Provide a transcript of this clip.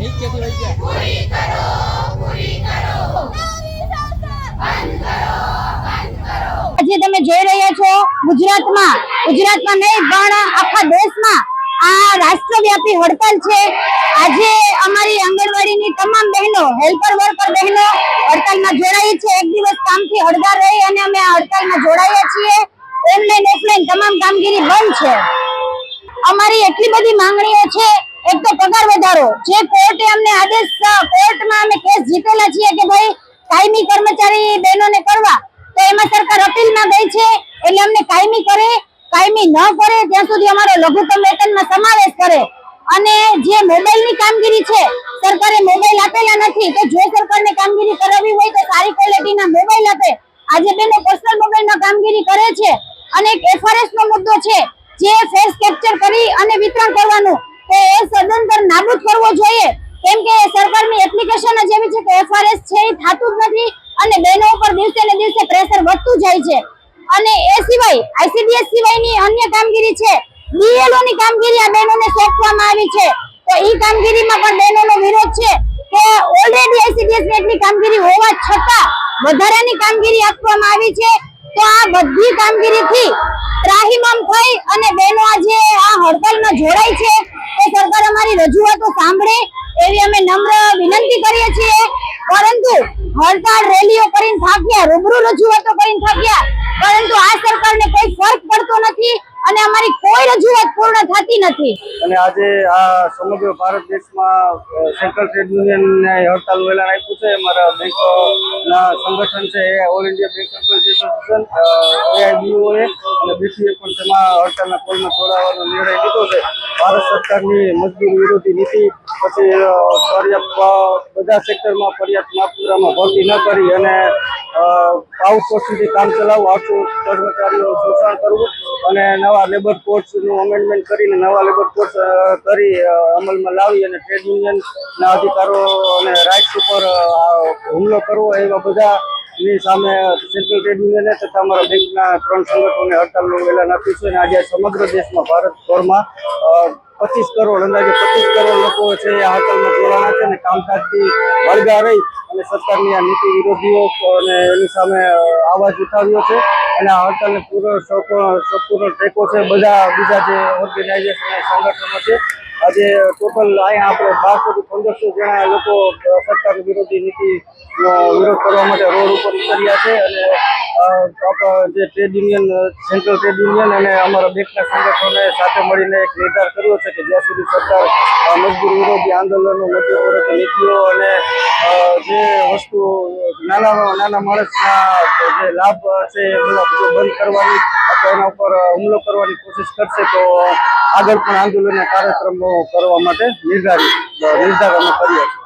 નીચેથી વહી ગયા. આજે તમે જોઈ રહ્યા છો ગુજરાતમાં. ગુજરાતમાં નહીં, પણ આખા દેશમાં આ રાષ્ટ્રવ્યાપી હડતાલ છે. આજે અમારી આંગણવાડીની તમામ બહેનો હેલ્પર વર્કર બહેનો હડતાલમાં જોડાઈ છે. એક દિવસ કામથી હળગાર રહી અને અમે આ હડતાલમાં જોડાયા છીએ. ઓનલાઈન ઓફલાઈન તમામ કામગીરી બંધ છે. અમારી એટલી બધી માંગણીઓ છે એક તો પગાર વધારો. જે કોર્ટે અમને આદેશ કોર્ટમાં અમે કેસ જીતેલા છીએ કે ભાઈ કાયમી કર્મચારી બહેનોને કરવા, તો એમાં સરકાર અપીલમાં ગઈ છે, એટલે અમને કાયમી કરે, કાયમી ન કરે, ત્યાં સુધી અમારો લઘુત્તમ વેતનમાં સમાવેશ કરે. અને જે મોબાઈલની કામગીરી છે, સરકારે મોબાઈલ આપેલા નથી, તો જો સરકારને કામગીરી કરાવી હોય તો સારી ક્વોલિટીના મોબાઈલ આપે. આજે બેનો પર્સનલ મોબાઈલમાં કામગીરી કરે છે. અને એક એફઆરએસ નો મુદ્દો છે, જે ફેસ કેપ્ચર કરી અને વિતરણ કરવાનું. એ સદંતર નાબૂદ કરવો જોઈએ. કેમ કે સરકારની એપ્લિકેશન જ એવી છે કે એફઆરએસ છે એ થતું જ નથી અને બહેનો ઉપર દિવસે ને દિવસે પ્રેશર વધતું જાય છે. અને એ સિવાય આઈસીડીએસ સિવાયની અન્ય કામગીરી છે. બીએલઓ ની કામગીરી આ બહેનોને સોંપવામાં આવી છે. તો એ કામગીરીમાં પણ બહેનોનો વિરોધ છે કે ઓલરેડી આઈસીડીએસની કામગીરી હોવા છતાં વધારાની કામગીરી આપવામાં આવી છે. તો આ બધી કામગીરીથી ત્રાહિમામ થઈ અને બહેનો આજે આ હડતાલમાં જોડાય છે. તો સરકાર અમારી રજૂઆતો સાંભળે એવી અમે નમ્ર વિનંતી કરીએ છીએ. પરંતુ હડતાળ રેલીઓ કરીને થાક્યા, રૂબરૂ રજૂઆતો કરીને થાક્યા. પરંતુ આ સરકારને કોઈ ફરક પડતો નથી અને અમારી કોઈ રજૂઆત પૂર્ણ થતી નથી. અને આજે આ સમગ્ર ભારત દેશમાં સેન્ટ્રલ ટ્રેડ યુનિયનને હડતાલ એલાન આપ્યું છે. અમારા બેંકોના સંગઠન છે, એ all India bank association AIBOA અને બીસીએ પણ તેમાં હડતાલના કોલમાં જોડાવાનો નિર્ણય લીધો છે. ભારત સરકારની મજદૂર વિરોધી નીતિ પછી ફરિયાદ બધા સેક્ટરમાં પર્યાપ્ત માત્રામાં ભરતી ન કરી અને આઉટસોર્સિંગથી કામ ચલાવવું આખું કર્મચારીઓ શોષણ કરવું અને નવા લેબર કોડ્સનું અમેન્ડમેન્ટ કરીને નવા લેબર કોડ્સ કરી અમલમાં લાવી અને ટ્રેડ યુનિયનના અધિકારો અને રાઇટ્સ ઉપર હુમલો કરવો, એવા બધા ની સામે સેન્ટ્રલ ટ્રેડ યુનિયને તથા અમારા બેંકના ત્રણ સંગઠનોને હડતાલનું એલાન આપ્યું છે અને આજે સમગ્ર દેશમાં ભારતભરમાં પચીસ કરોડ, અંદાજે પચીસ કરોડ લોકો છે આ હડતાલમાં જોડાણા છે અને કામકાજથી વળગા રહી અને સરકારની આ નીતિ વિરોધીઓ અને એની સામે આવાજ ઉઠાવ્યો છે અને આ હડતાલને પૂરો સંપૂર્ણ ટેકો છે. બધા, બીજા જે ઓર્ગેનાઇઝેશન સંગઠનો છે આજે ટોટલ અહીંયા આપણે બારસો થી પંદરસો જણા લોકો સરકાર વિરોધી નીતિનો વિરોધ કરવા માટે રોડ ઉપર ઉતર્યા છે અને જે trade union, central trade union અને અમારા બેંકના સંગઠનોને સાથે મળીને એક નિર્ધાર કર્યો છે કે જ્યાં સુધી સરકાર મજદૂર વિરોધી આંદોલનો મજદૂર વિરોધી નીતિઓ અને જે વસ્તુ નાના નાના માણસના જે લાભ છે એ બધા બંધ કરવાની અથવા એના ઉપર હુમલો કરવાની કોશિશ કરશે તો આગળ પણ આંદોલનના કાર્યક્રમો કરવા માટે નિર્ધારિત નિર્ધાર અમે કરીએ છીએ